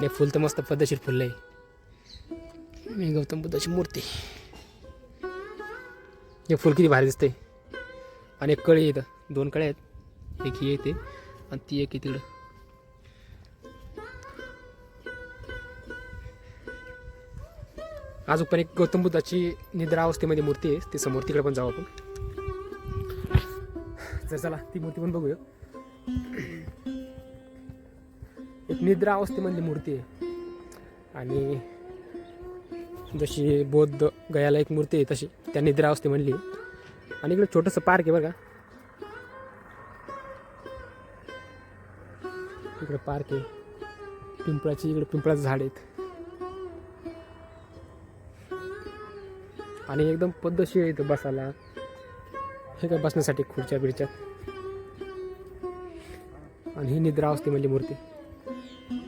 आणि फुल तर मस्त पद्धतशीर फुललं आहे मी गौतम बुद्धाची मूर्ती. हे फुल किती भारी दिसते आणि एक कळी येतं दोन कळे आहेत. एक ही येते. आणि ती एक आहे तिकडं. अजून पण एक गौतम बुद्धाची निद्रा अवस्थेमध्ये मूर्ती आहे. ती समोर तिकडे पण जाऊ आपण. जर चला ती मूर्ती पण बघूया. निद्रा अवस्थेमधली मूर्ती आहे. आणि जशी बौद्ध गयाला एक मूर्ती आहे तशी त्या निद्रा अवस्थेमधली आणि इकडे छोटंसं पार्क आहे बघा इकडे पार्क आहे. पिंपळाची इकडे पिंपळाचं झाड आहेत. आणि एकदम पद्धतशीर इथं बसायला. हे काय बसण्यासाठी खुर्च्या बिर्च्यात आणि ही निद्रा अवस्थे म्हणजे मूर्ती. कशाचे?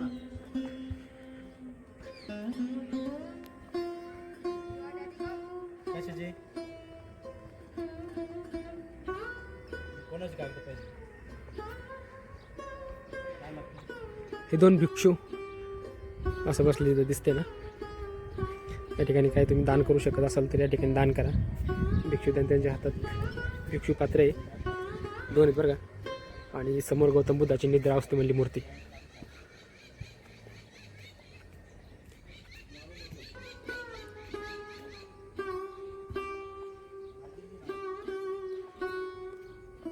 कोणाचे कागद पाहिजे? हे दोन भिक्षू. असं बसले तर दिसते ना. या ठिकाणी काही तुम्ही दान करू शकत असाल तर या ठिकाणी दान करा. भिक्षू त्यां- त्यांच्या हातात भिक्षू पात्र आहे. दोन आहेत बरं का? आणि समोर गौतम बुद्धाची निद्रा अवस्थे म्हणली मूर्ती.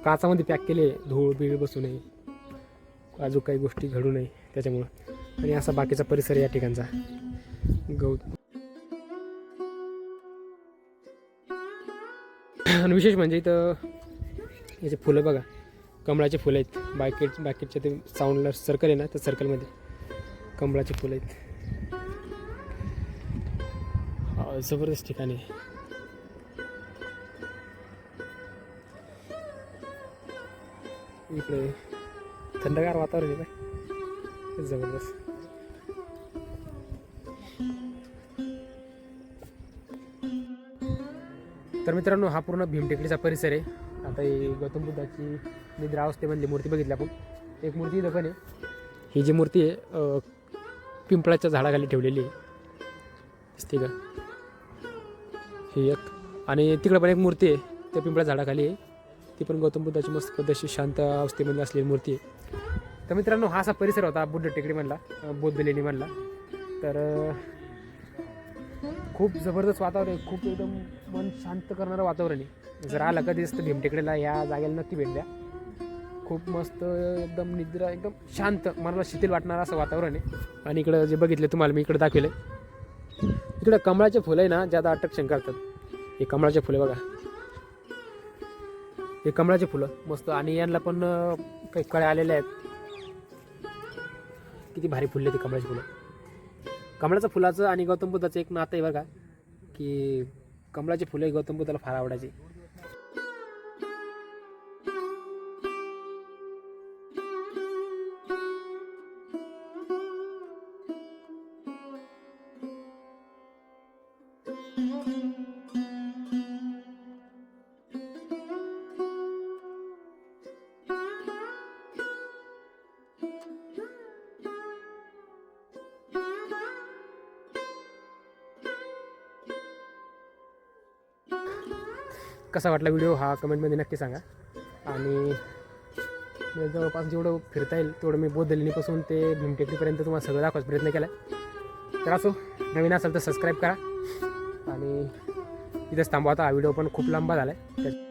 काचामध्ये पॅक केले धूळ बीळ बसू नये. अजून काही गोष्टी घडू नये त्याच्यामुळं. आणि असा बाकीचा परिसर या ठिकाणचा. गौ आणि विशेष म्हणजे इथं याचे फुलं बघा. कमळाचे फुलं आहेत. बाकेट बाकेटच्या ते साऊंडला सर्कल आहे ना त्या सर्कलमध्ये कमळाचे फुलं आहेत. जबरदस्त ठिकाणी इकडे थंडगार वातावरण आहे बाय जबरदस्त. तर मित्रांनो हा पूर्ण भीमटेकडीचा परिसर आहे. आता ही गौतम बुद्धाची निद्रा अवस्थेमधली मूर्ती बघितली आपण. एक मूर्ती इथं पण आहे. ही जी मूर्ती आहे पिंपळाच्या झाडाखाली ठेवलेली आहे. दिसते का? ही एक. आणि तिकडं पण एक मूर्ती आहे त्या पिंपळा झाडाखाली आहे. ती पण गौतम बुद्धाची मस्त पद्धतशी शांत अवस्थेमध्ये असलेली मूर्ती आहे. तर मित्रांनो हा असा परिसर होता बुद्ध टेकडी म्हणला बौद्ध लेणी म्हणला तर खूप जबरदस्त वातावरण आहे. खूप एकदम मन शांत करणारं वातावरण आहे. जर आलं कधीच तर भीमटेकडीला ह्या जागेला नक्की भेट द्या. खूप मस्त एकदम निद्रा एकदम शांत मनाला शिथिल वाटणारं असं वातावरण आहे. आणि इकडं जे बघितलं तुम्हाला मी इकडं दाखवलं इकडं कमळाचे फुलं आहे ना ज्यादा अट्रॅक्शन करतात हे कमळाचे फुले बघा. हे कमळाचे फुलं मस्त. आणि यांना पण काही कळ्या आलेल्या आहेत. किती भारी फुलले ते कमळाची फुलं. कमळाचं फुलाचं आणि गौतम बुद्धाचं एक नातं आहे बघा की कमळाची फुलं गौतम बुद्धाला फार आवडायची. कसा वाटला व्हिडिओ हा कमेंटमध्ये नक्की सांगा. आणि जवळपास जेवढं फिरता येईल तेवढं मी बौद्ध ते भीमटेकडीपर्यंत तुम्हाला सगळं दाखवायचा प्रयत्न केला तर असो नवीन असेल तर सबस्क्राईब करा. आणि इथेच थांबवा आता. हा व्हिडिओ पण खूप लांबा झाला आहे